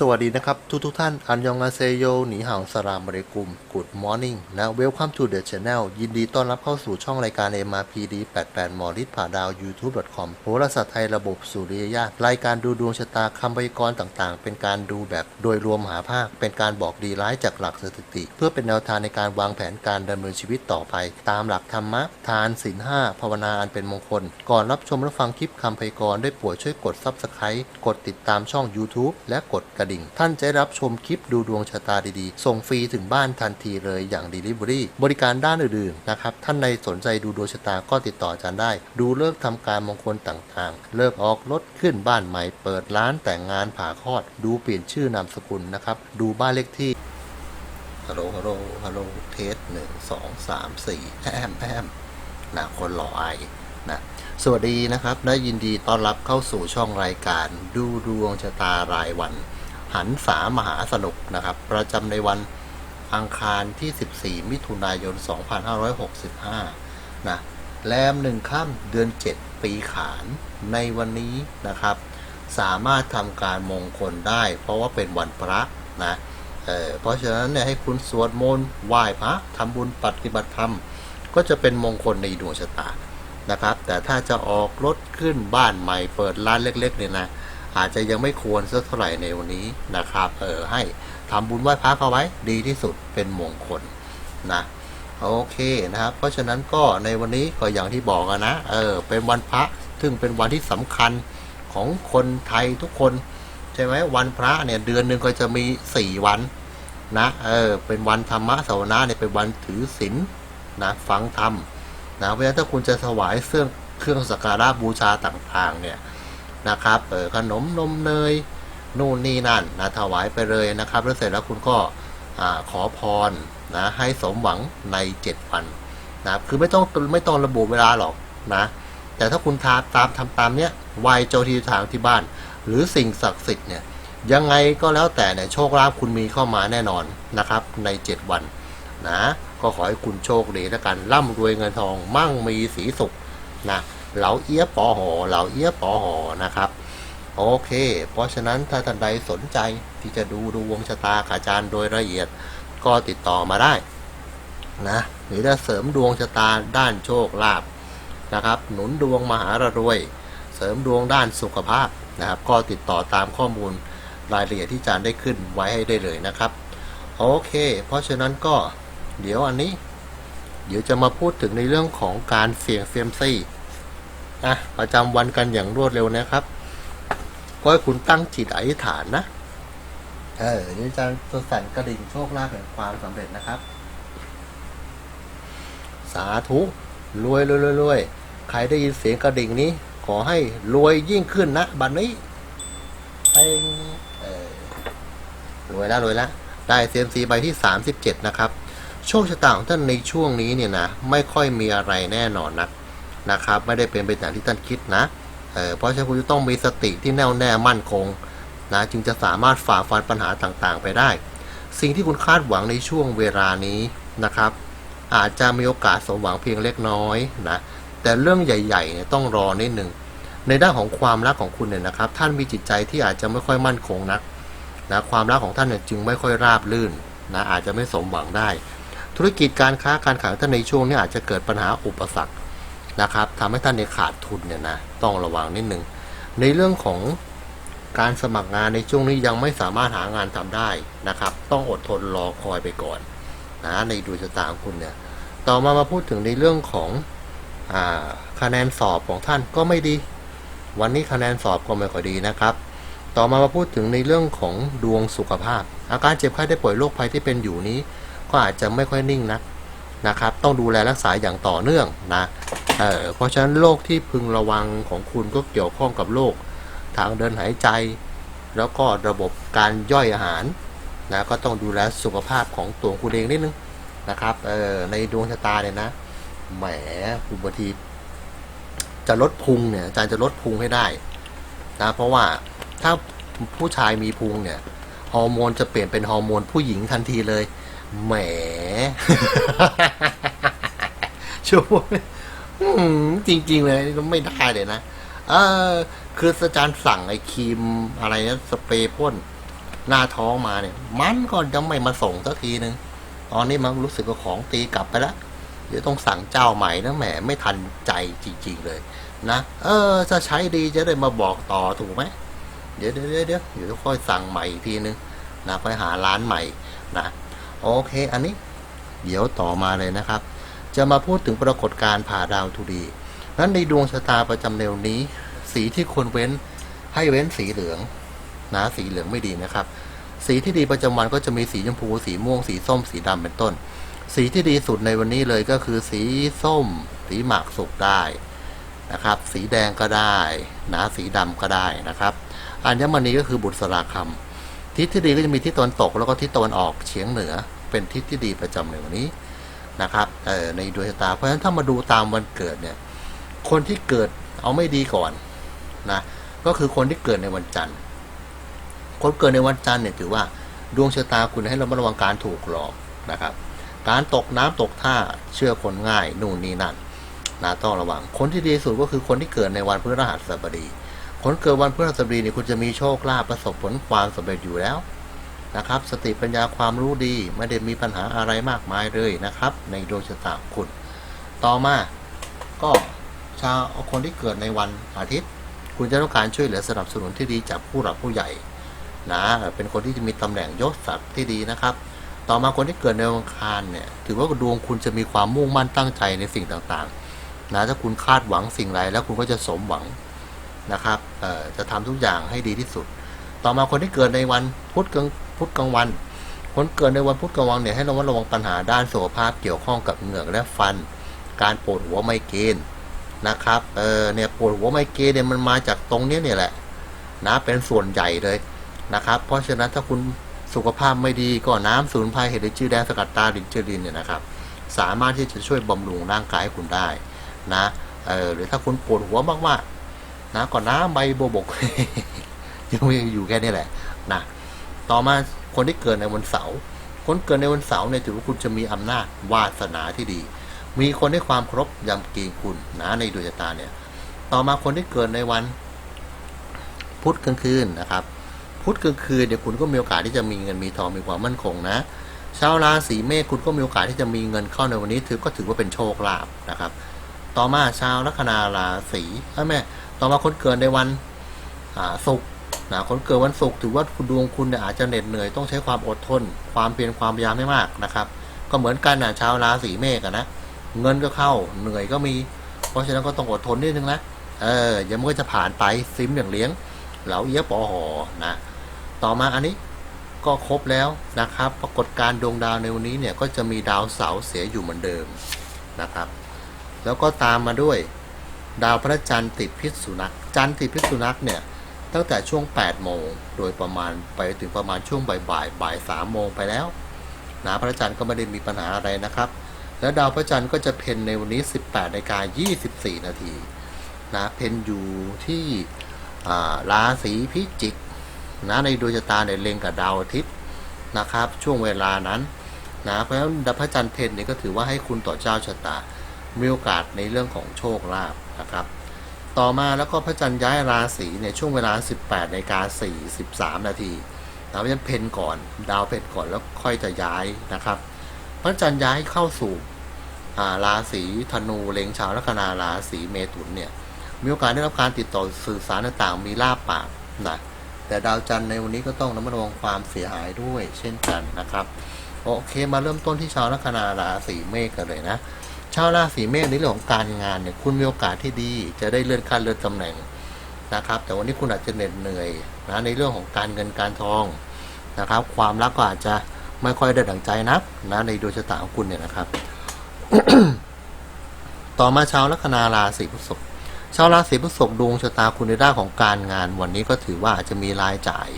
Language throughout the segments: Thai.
สวัสดีนะครับ ทุกทุกท่าน อันยองอาเซโยหนีห่าวสลามบริกุม Good Morning นะ Welcome to the channel ยินดีต้อนรับเข้าสู่ช่องรายการ MRPD 88 มอริดผ่าดาว YouTube.com โหราศาสตร์ไทยระบบสุริยญาตรายการดูดวงชะตาคำพยากรณ์ต่างๆ เป็นการดูแบบโดยรวมหาภาค เป็นการบอกดีร้ายจากหลักสถิติ เพื่อเป็นแนวทางในการวางแผนการดำเนินชีวิตต่อไป ตามหลักธรรมะ ทานศีลห้าภาวนาอันเป็นมงคล ก่อนรับชมและฟังคลิปคำพยากรณ์ได้โปรดช่วยกด Subscribe กดติดตามช่อง YouTube และกดกระดิ่ง ท่านจะรับชมคลิปดูดวงชะตาดีๆ ส่งฟรีถึงบ้านทันทีเลยอย่าง Delivery บริการด้านอื่นๆนะครับ ท่านในสนใจดูดวงชะตาก็ติดต่ออาจารย์ได้ ดูเลิกษ์ทำการมงคลต่างๆ เลิกออกรถขึ้นบ้านใหม่ เปิดร้านแต่งงานผ่าคลอด ดูเปลี่ยนชื่อนามสกุลนะครับ ดูบ้านเลขที่ฮัลโหลฮัลโหลฮัลโหลเทสหนึ่งสองสามสี่แอมแอมนะคนหล่อไอนะสวัสดีนะครับ และยินดีต้อนรับเข้าสู่ช่องรายการดูดวงชะตารายวัน หันษามหาสนุกนะครับ ประจำในวันอังคารที่ 14 มิถุนายน 2565 นะ แรมหนึ่งค่ำเดือน 7 ปีขานในวันนี้นะครับ สามารถทำการมงคลได้ เพราะว่าเป็นวันพระนะเเพราะฉะนั้นเนี่ยให้คุณสวดมนต์ไหว้พระทำบุญปฏิบัติธรรม ก็จะเป็นมงคลในดวงชะตานะครับ แต่ถ้าจะออกรถขึ้นบ้านใหม่เปิดร้านเล็กๆเนี่ยนะ อาจจะยังไม่ควรสักเท่าไหร่ในวันนี้นะครับ เออให้ทำบุญไหว้พระเขาไว้ดีที่สุดเป็นมงคลนะโอเคนะครับ เพราะฉะนั้นก็ในวันนี้ก็อย่างที่บอกนะ เออ เป็นวันพระซึ่งเป็นวันที่สำคัญของคนไทยทุกคนใช่ไหมวันพระเนี่ยเดือนหนึ่งก็จะมีสี่วันนะเออเป็นวันธรรมะสวนาเนี่ยเป็นวันถือศีลนะฟังธรรมนะเพราะฉะนั้นถ้าคุณจะถวายเครื่องเครื่องสักการะบูชาต่างๆเนี่ย นะครับเออขนมนมเนยนู่นนี่นั่นนะถวายไปเลยนะครับ แล้วเสร็จแล้วคุณก็อ่าขอพรนะให้สมหวังในเจ็ดวันนะคือไม่ต้องไม่ต้องระบุเวลาหรอกนะ แต่ถ้าคุณทาตามทำตามเนี้ยไหวเจ้าที่ทางที่บ้าน หรือสิ่งศักดิ์สิทธิ์เนี่ยยังไงก็แล้วแต่เนี่ยโชคลาภคุณมีเข้ามาแน่นอนนะครับใน 7 วันนะก็ขอให้คุณโชคดีแล้วกันร่ำรวยเงินทองมั่งมีสีสุขนะ เหลาเอี้ยปอหอเหลาเอี้ยปอหอนะครับ โอเค เพราะฉะนั้นถ้าท่านใดสนใจที่จะดูดวงชะตาอาจารย์โดยละเอียดก็ติดต่อมาได้นะหรือจะเสริมดวงชะตาด้านโชคลาภนะครับ หนุนดวงมหารวย เสริมดวงด้านสุขภาพนะครับ ก็ติดต่อตามข้อมูลรายละเอียดที่อาจารย์ได้ขึ้นไว้ให้ได้เลยนะครับ โอเค เพราะฉะนั้นก็เดี๋ยวอันนี้ เดี๋ยวจะมาพูดถึงในเรื่องของการเสี่ยงเซียมซี่ นะประจำวันกันอย่างรวดเร็วนะครับ ก็ให้คุณตั้งจิตอธิษฐานนะ เออเดี๋ยวอาจารย์จะสั่นกระดิ่งโชคลาภแห่งความสำเร็จนะครับ สาธุรวยรวยรวยรวยใครได้ยินเสียงกระดิ่งนี้ ขอให้รวยยิ่งขึ้นนะบัดนนี้เป้งเออรวยแล้วรวยแล้วได้เซียมซีใบที่ 37 นะครับ โชคชะตาของท่านในช่วงนี้เนี่ยนะ ไม่ค่อยมีอะไรแน่นอนนะ นะครับ ไม่ได้เป็นไปอย่างที่ท่านคิดนะเเพราะฉะนั้นคุณจะต้องมีสติที่แน่วแน่มั่นคงนะจึงจะสามารถฝ่าฟันปัญหาต่างๆ ไปได้ สิ่งที่คุณคาดหวังในช่วงเวลานี้นะครับ อาจจะมีโอกาสสมหวังเพียงเล็กน้อยนะแต่เรื่องใหญ่ๆเนี่ยต้องรอนิดหนึ่งในด้านของความรักของคุณเนี่ยนะครับ ท่านมีจิตใจที่อาจจะไม่ค่อยมั่นคงนักนะความรักของท่านเนี่ยจึงไม่ค่อยราบรื่นนะอาจจะไม่สมหวังได้ ธุรกิจการค้าการขายท่านในช่วงนี้อาจจะเกิดปัญหาอุปสรรค นะครับทำให้ท่านในขาดทุนเนี่ยนะต้องระวังนิดหนึ่งในเรื่องของการสมัครงานในช่วงนี้ยังไม่สามารถหางานทำได้นะครับ ต้องอดทนรอคอยไปก่อนนะในดวงชะตาของคุณเนี่ยต่อมามาพูดถึงในเรื่องของอคะแนนสอบของท่านก็ไม่ดี วันนี้คะแนนสอบก็ไม่ค่อยดีนะครับ ต่อมามาพูดถึงในเรื่องของดวงสุขภาพ อาการเจ็บไข้ได้ป่วยโรคภัยที่เป็นอยู่นี้ ก็อาจจะไม่ค่อยนิ่งนัก นะครับ ต้องดูแลรักษาอย่างต่อเนื่องนะเเพราะฉะนั้นโรคที่พึงระวังของคุณก็เกี่ยวข้องกับโรคทางเดินหายใจ แล้วก็ระบบการย่อยอาหารนะก็ต้องดูแลสุขภาพของตัวคุณเองนิดนึงนะครับเออในดวงชะตาเนี่ยนะแหมคุณบางทีจะลดพุงเนี่ยอาจารย์จะลดพุงให้ได้นะเพราะว่าถ้าผู้ชายมีพุงเนี่ยฮอร์โมนจะเปลี่ยนเป็นฮอร์โมนผู้หญิงทันทีเลย แหมช่วงอืมจริง ๆ เลยไม่ได้เลยนะ เออ คืออาจารย์สั่งไอ้ครีมอะไรนะสเปรย์พ่นหน้าท้องมาเนี่ย มันก็ยังไม่มาส่งสักทีนึง ตอนนี้มันรู้สึกว่าของตีกลับไปแล้วเดี๋ยวต้องสั่งเจ้าใหม่นะแหมไม่ทันใจจริง ๆ เลย นะเออถ้าใช้ดีจะได้มาบอกต่อถูกไหมเดี๋ยวเดี๋ยวเดี๋ยวเดี๋ยวเดี๋ยวค่อยสั่งใหม่อีกทีนึงนะค่อยหาร้านใหม่นะ โอเค อันนี้ เดี๋ยวต่อมาเลยนะครับ จะมาพูดถึงปรากฏการณ์ผ่าดาวทูดีนั้นในดวงชะตาประจำเดือนนี้ สีที่ควรเว้นให้เว้นสีเหลืองนะสีเหลืองไม่ดีนะครับ สีที่ดีประจำวันก็จะมีสีชมพูสีม่วงสีส้มสีดำเป็นต้น สีที่ดีสุดในวันนี้เลยก็คือสีส้ม สีหมากสุกได้นะครับ สีแดงก็ได้นะสีดำก็ได้นะครับอัญมณีก็คือบุตรสราคำ ทิศที่ดีก็จะมีทิศตะวันตก แล้วก็ทิศตะวันออกเฉียงเหนือ เป็นทิศที่ดีประจำในวันนี้นะครับในดวงชะตาเพราะฉะนั้นถ้ามาดูตามวันเกิดเนี่ยคนที่เกิดเอาไม่ดีก่อนนะก็คือคนที่เกิดในวันจันทร์คนเกิดในวันจันทร์เนี่ยถือว่าดวงชะตาคุณให้ระมัดระวังการถูกหลอกนะครับ การตกน้ำตกท่าเชื่อคนง่ายนู่นนี่นั่นนะต้องระวังคนที่ดีสุดก็คือคนที่เกิดในวันพฤหัสบดี คนเกิดวันพฤหัสบดีเนี่ยคุณจะมีโชคลาภประสบผลความสำเร็จอยู่แล้วนะครับ สติปัญญาความรู้ดีไม่ได้มีปัญหาอะไรมากมายเลยนะครับ ในดวงชะตาคุณ ต่อมาก็ชาวคนที่เกิดในวันอาทิตย์ คุณจะต้องการช่วยเหลือสนับสนุนที่ดีจากผู้หลักผู้ใหญ่นะเป็นคนที่จะมีตำแหน่งยศศักดิ์ที่ดีนะครับ ต่อมาคนที่เกิดในวันคารเนี่ยถือว่าดวงคุณจะมีความมุ่งมั่นตั้งใจในสิ่งต่างๆนะถ้าคุณคาดหวังสิ่งใดแล้วคุณก็จะสมหวัง นะครับเอ่อจะทำทุกอย่างให้ดีที่สุด ต่อมาคนที่เกิดในวันพุธกลางพุธกลางวัน คนเกิดในวันพุธกลางวันเนี่ยให้ระมัดระวังปัญหาด้านสุขภาพเกี่ยวข้องกับเหงือกและฟัน การปวดหัวไมเกรนนะครับเออเนี่ยปวดหัวไมเกรนเนี่ยมันมาจากตรงเนี้ยเนี่ยแหละนะเป็นส่วนใหญ่เลยนะครับ เพราะฉะนั้นถ้าคุณสุขภาพไม่ดีก็น้ำสูนไพรเห็ดลินจือแดงสกัดตาดินเจอรินเนี่ยนะครับ สามารถที่จะช่วยบำรุงร่างกายให้คุณได้นะเออหรือถ้าคุณปวดหัวมากๆ นะก็น้ำใบโบบกยังม่อยู่แค่นี้แหละนะต่อมาคนที่เกิดในวันเสาร์คนเกิดในวันเสาร์เนี่ยถือว่าคุณจะมีอำนาจวาสนาที่ดี มีคนให้ความเคารพยำเกรงคุณนะในดวงชะตาเนี่ย ต่อมาคนที่เกิดในวัน พุธกลางคืนนะครับ พุธกลางคืนเดี๋ยวคุณก็มีโอกาสที่จะมีเงินมีทองมีความมั่นคงนะชาวราศีเมษคุณก็มีโอกาสที่จะมีเงินเข้าในวันนี้ถือก็ถือว่าเป็นโชคลาภนะครับ ต่อมาชาวลัคนาราศีเอ้แม่ ต่อมาคนเกิดในวันศุกร์นะคนเกิดวันศุกร์ถือว่าคุณดวงคุณอาจจะเหน็ดเหนื่อยต้องใช้ความอดทน ความเพียรความพยายามให้มากนะครับ ก็เหมือนกันนะชาวราศีเมษนะเงินก็เข้าเหนื่อยก็มี เพราะฉะนั้นก็ต้องอดทนนิดนึงนะเออเดี๋ยวมันก็จะผ่านไปซิมอย่างเลี้ยง เหลาเอี้ยปอหอนะ ต่อมาอันนี้ก็ครบแล้วนะครับ ปรากฏการดวงดาวในวันนี้เนี่ยก็จะมีดาวเสาเสียอยู่เหมือนเดิมนะครับ แล้วก็ตามมาด้วย ดาวพระจันทร์ติดพิษสุนัข จันทร์ติดพิษสุนัขเนี่ยตั้งแต่ช่วง 8 โมง โดยประมาณไปถึงประมาณช่วงบ่ายบ่ายบ่ายสามโมงไปแล้วนะพระจันทร์ก็ไม่ได้มีปัญหาอะไรนะครับ แล้วดาวพระจันทร์ก็จะเพ็ญในวันนี้ 18นาฬิกา24 นาทีนะเพ็ญอยู่ที่ราศีพิจิกนะในดวงชะตาเนี่ยเล็งกับดาวอาทิตย์นะครับ ช่วงเวลานั้นนะเพราะฉะนั้นดาวพระจันทร์เพนเนี่ยก็ถือว่าให้คุณต่อเจ้าชะตา มีโอกาสในเรื่องของโชคลาภนะครับ ต่อมาแล้วก็พระจันทร์ย้ายราศีในช่วงเวลา 18นาฬิกา43 นาทีนะเพราะฉะนั้นเพนก่อนดาวเพนก่อนแล้วค่อยจะย้ายนะครับ พระจันทร์ย้ายเข้าสู่ราศีธนูเล็งชาวลัคนาราศีเมถุนเนี่ยมีโอกาสได้รับการติดต่อสื่อสารต่างๆมีลาบปากนะแต่ดาวจันทร์ในวันนี้ก็ต้องระมัดระวังความเสียหายด้วยเช่นกันนะครับ โอเคมาเริ่มต้นที่ชาวลัคนาราศีเมษกันเลยนะ ชาวราศีเมษในเรื่องของการงานเนี่ยคุณมีโอกาสที่ดี จะได้เลื่อนขั้นเลื่อนตำแหน่งนะครับ แต่วันนี้คุณอาจจะเหน็ดเหนื่อยนะในเรื่องของการเงินการทองนะครับ ความรักก็อาจจะไม่ค่อยได้ดั่งใจนักนะในดวงชะตาของคุณเนี่ยนะครับ ต่อมาชาวลัคนาราศีพฤษภชาวราศีพฤษภดวงชะตาคุณในด้านของการงาน วันนี้ก็ถือว่าอาจจะมีรายจ่าย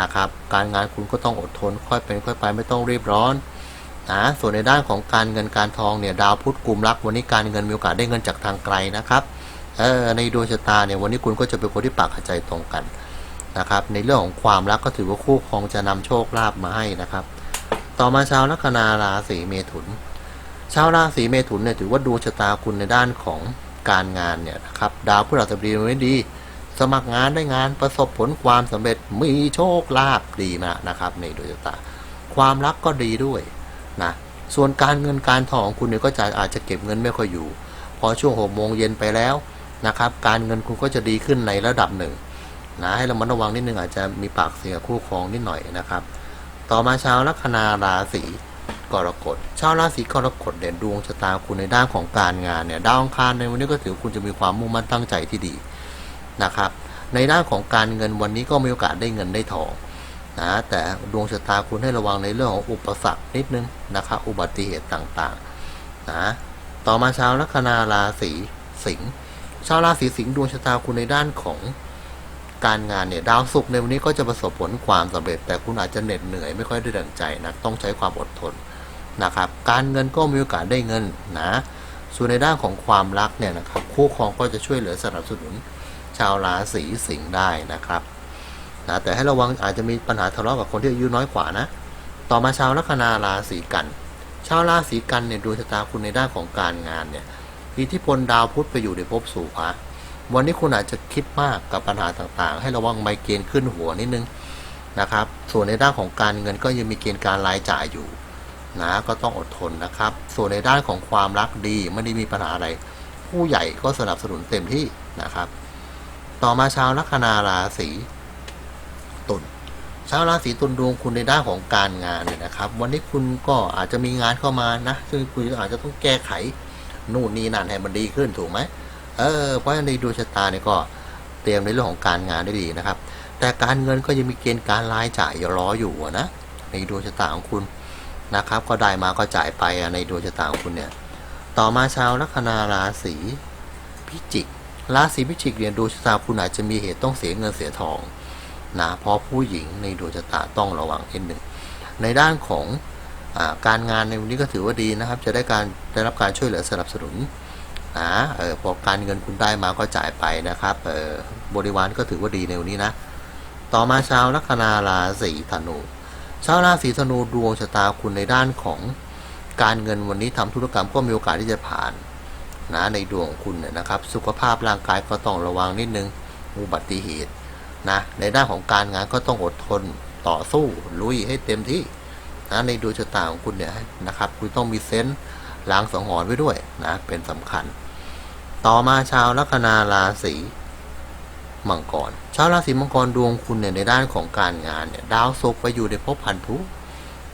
นะครับ การงานคุณก็ต้องอดทนค่อยเป็นค่อยไปไม่ต้องรีบร้อน นะส่วนในด้านของการเงินการทองเนี่ยดาวพุธกลุ่มรักวันนี้การเงินมีโอกาสได้เงินจากทางไกลนะครับเออในดวงชะตาเนี่ยวันนี้คุณก็จะเป็นคนที่ปากใจตรงกันนะครับ ในเรื่องของความรักก็ถือว่าคู่ครองจะนำโชคลาภมาให้นะครับ ต่อมาชาวลัคนาราศีเมถุน ชาวราศีเมถุนเนี่ยถือว่าดวงชะตาคุณในด้านของการงานเนี่ยนะครับดาวพฤหัสบดีวันนี้ดี สมัครงานได้งานประสบผลความสำเร็จมีโชคลาภดีมากนะครับ ในดวงชะตา ความรักก็ดีด้วย นะส่วนการเงินการทองของคุณเนี่ยก็จะอาจจะเก็บเงินไม่ค่อยอยู่ พอช่วงหกโมงเย็นไปแล้วนะครับการเงินคุณก็จะดีขึ้นในระดับหนึ่งนะให้เรามาระวังนิดนึงอาจจะมีปากเสียงคู่ครองนิดหน่อยนะครับ ต่อมาชาวลัคนาราศีกรกฎชาวราศีกรกฎเด่นดวงชะตาคุณในด้านของการงานเนี่ยดาวองคารในวันนี้ก็ถือคุณจะมีความมุ่งมั่นตั้งใจที่ดีนะครับ ในด้านของการเงินวันนี้ก็มีโอกาสได้เงินได้ทอง นะแต่ดวงชะตาคุณให้ระวังในเรื่องของอุปสรรคนิดนึงนะครับอุบัติเหตุต่างๆนะต่อมาชาวลัคนาราศีสิงห์ชาวราศีสิงห์ดวงชะตาคุณในด้านของการงานเนี่ยดาวศุกร์ในวันนี้ก็จะประสบผลความสำเร็จ แต่คุณอาจจะเหน็ดเหนื่อยไม่ค่อยได้ดังใจนะต้องใช้ความอดทนนะครับ การเงินก็มีโอกาสได้เงินนะส่วนในด้านของความรักเนี่ยนะครับคู่ครองก็จะช่วยเหลือสนับสนุน ชาวราศีสิงห์ได้นะครับ นะแต่ให้ระวังอาจจะมีปัญหาทะเลาะกับคนที่อายุน้อยกว่านะ ต่อมาชาวลัคนาราศีกัน ชาวราศีกันเนี่ยดวงชะตาคุณในด้านของการงานเนี่ยอิทธิพลดาวพุธไปอยู่ในภพสู่พระวันนี้คุณอาจจะคิดมากกับปัญหาต่างๆ ให้ระวังไมเกรนขึ้นหัวนิดนึงนะครับ ส่วนในด้านของการเงินก็ยังมีเกณฑ์การรายจ่ายอยู่นะก็ต้องอดทนนะครับ ส่วนในด้านของความรักดีไม่ได้มีปัญหาอะไร ผู้ใหญ่ก็สนับสนุนเต็มที่นะครับ ต่อมาชาวลัคนาราศี ชาวราศีตุลดวงคุณในด้านของการงานเนี่ยนะครับ วันนี้คุณก็อาจจะมีงานเข้ามานะ ซึ่งคุณอาจจะต้องแก้ไขนู่นนี่นั่นให้มันดีขึ้นถูกไหมเออเพราะในดวงชะตาเนี่ยก็เตรียมในเรื่องของการงานได้ดีนะครับ แต่การเงินก็ยังมีเกณฑ์การรายจ่ายรออยู่นะในดวงชะตาของคุณนะครับ ก็ได้มาก็จ่ายไปในดวงชะตาของคุณเนี่ยต่อมาชาวลัคนาราศีพิจิกราศีพิจิกเนี่ยดวงชะตาคุณอาจจะมีเหตุต้องเสียเงินเสียทอง นะเพราะผู้หญิงในดวงชะตาต้องระวังนิดหนึ่งในด้านของอการงานในวันนี้ก็ถือว่าดีนะครับ จะได้การได้รับการช่วยเหลือสนับสนุนนะเออพอการเงินคุณได้มาก็จ่ายไปนะครับเออบริวารก็ถือว่าดีในวันนี้นะ ต่อมาชาวลัคนาราศีธนูชาวราศีธนูดวงชะตาคุณในด้านของการเงินวันนี้ทำธุรกรรมก็มีโอกาสที่จะผ่านนะในดวงของคุณนนะครับ สุขภาพร่างกายก็ต้องระวังนิดนึงอุบัติเหตุ นะในด้านของการงานก็ต้องอดทนต่อสู้ลุยให้เต็มที่นะในดวงชะตาของคุณเนี่ยนะครับ คุณต้องมีเซนส์ล้างสังหรณ์ไว้ด้วยนะเป็นสำคัญ ต่อมาชาวลัคนาราศีมังกร ชาวราศีมังกรดวงคุณเนี่ยในด้านของการงานเนี่ยดาวศุกร์ไปอยู่ในภพพันธุ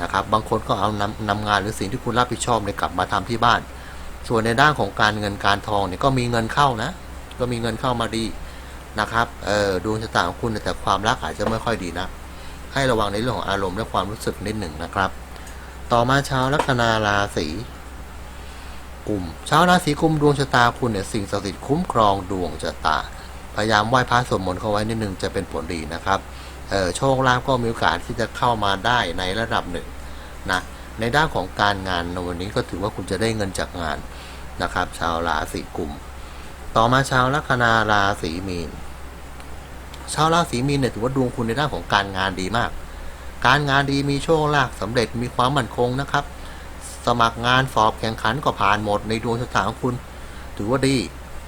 นะครับบางคนก็เอานำนำงานหรือสิ่งที่คุณรับผิดชอบเนี่ยกลับมาทำที่บ้าน ส่วนในด้านของการเงินการทองเนี่ยก็มีเงินเข้านะ ก็มีเงินเข้ามาดี นะครับเออดวงชะตาของคุณแต่ความรักอาจจะไม่ค่อยดีนะ ให้ระวังในเรื่องของอารมณ์และความรู้สึกนิดหนึ่งนะครับ ต่อมาชาวลัคนาราศีกุมชาวราศีกุมดวงชะตาคุณเนี่ยสิ่งศักดิ์สิทธิ์คุ้มครองดวงชะตา พยายามไหว้พระสวดมนต์เข้าไว้นิดหนึ่งจะเป็นผลดีนะครับเออโชคลาภก็มีโอกาสที่จะเข้ามาได้ในระดับหนึ่งนะในด้านของการงานในวันนี้ก็ถือว่าคุณจะได้เงินจากงานนะครับ ชาวราศีกุม ต่อมาชาวลัคนาราศีมีน ชาวราศีมีนเนี่ยถือว่าดวงคุณในด้านของการงานดีมาก การงานดีมีโชคลาภสำเร็จมีความมั่นคงนะครับ สมัครงานสอบแข่งขันก็ผ่านหมดในดวงชะตาของคุณ ถือว่าดี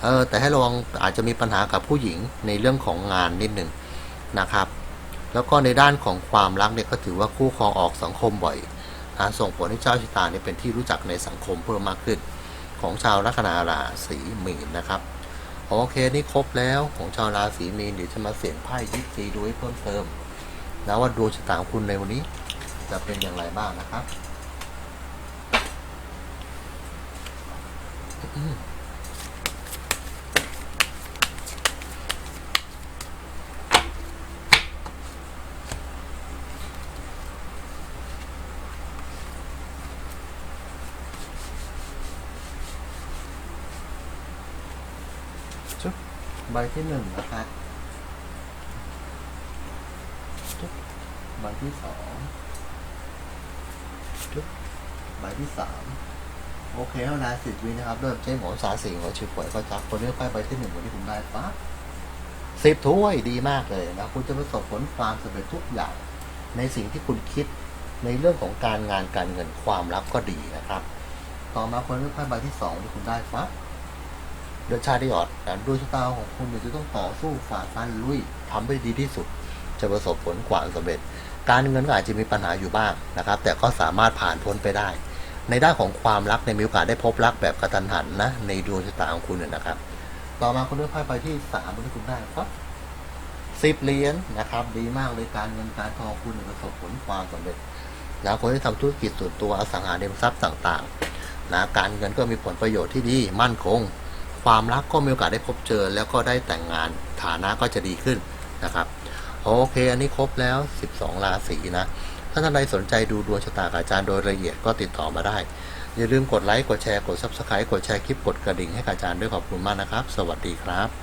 เออแต่ให้ระวังอาจจะมีปัญหากับผู้หญิงในเรื่องของงานนิดหนึ่งนะครับ แล้วก็ในด้านของความรักเนี่ยก็ถือว่าคู่ครองออกสังคมบ่อยนะส่งผลให้เจ้าชะตาเนี่ยเป็นที่รู้จักในสังคมเพิ่มมากขึ้น ของชาวลัคนาราศีมีนนะครับ โอเคนี่ครบแล้วของชาวราศีมีนเดี๋ยวจะมาเสี่ยงไพ่ยิปซีดูให้เพิ่มเติมนะว่าดวงชะตาของคุณในวันนี้ จะเป็นอย่างไรบ้างนะครับ ใบที่หนึ่งนะครับชุบใบที่สองชุบใบที่สามโอเคเวลาสิบวินะครับ เริ่มใช้หมอสาสิงหัวชิบป่วยก็จับคนเลือกไพ่ใบที่หนึ่งวันที่ผมได้ปั๊บสิบถ้วยดีมากเลยนะคุณจะประสบผลความสำเร็จทุกอย่าง ในสิ่งที่คุณคิดในเรื่องของการงานการเงินความรักก็ดีนะครับ ต่อมาคนเลือกไพ่ใบที่สองที่คุณได้ปั๊บ ดชาติยอดแต่ดวงชะตาของคุณเนี่ยจะต้องต่อสู้ฝ่าฟันลุยทำให้ดีที่สุด จะประสบผลความสำเร็จ การเงินก็อาจจะมีปัญหาอยู่บ้างนะครับ แต่ก็สามารถผ่านพ้นไปได้ ในด้านของความรักในมีโอกาสได้พบรักแบบกระทันหันนะ ในดวงชะตาของคุณนนะครับ ต่อมาคุณเลือกไพ่ไปที่สามที่คุณได้ครับสิบเหรียญนะครับ ดีมากเลยการเงินการทองคุณประสบผลความสำเร็จนะคนที่ทำธุรกิจส่วนตัวอสังหาริมทรัพย์ต่างๆนะการเงินก็มีผลประโยชน์ที่ดีมั่นคง ความรักก็มีโอกาสได้พบเจอ แล้วก็ได้แต่งงานฐานะก็จะดีขึ้นนะครับโอเค อันนี้ครบแล้ว 12 ราศีนะ ถ้าท่านใดสนใจดูดวงชะตากับอาจารย์โดยละเอียดก็ติดต่อมาได้ อย่าลืมกดไลค์ กดแชร์ กด Subscribe กดแชร์คลิป กดกระดิ่งให้อาจารย์ด้วยขอบคุณมากนะครับ สวัสดีครับ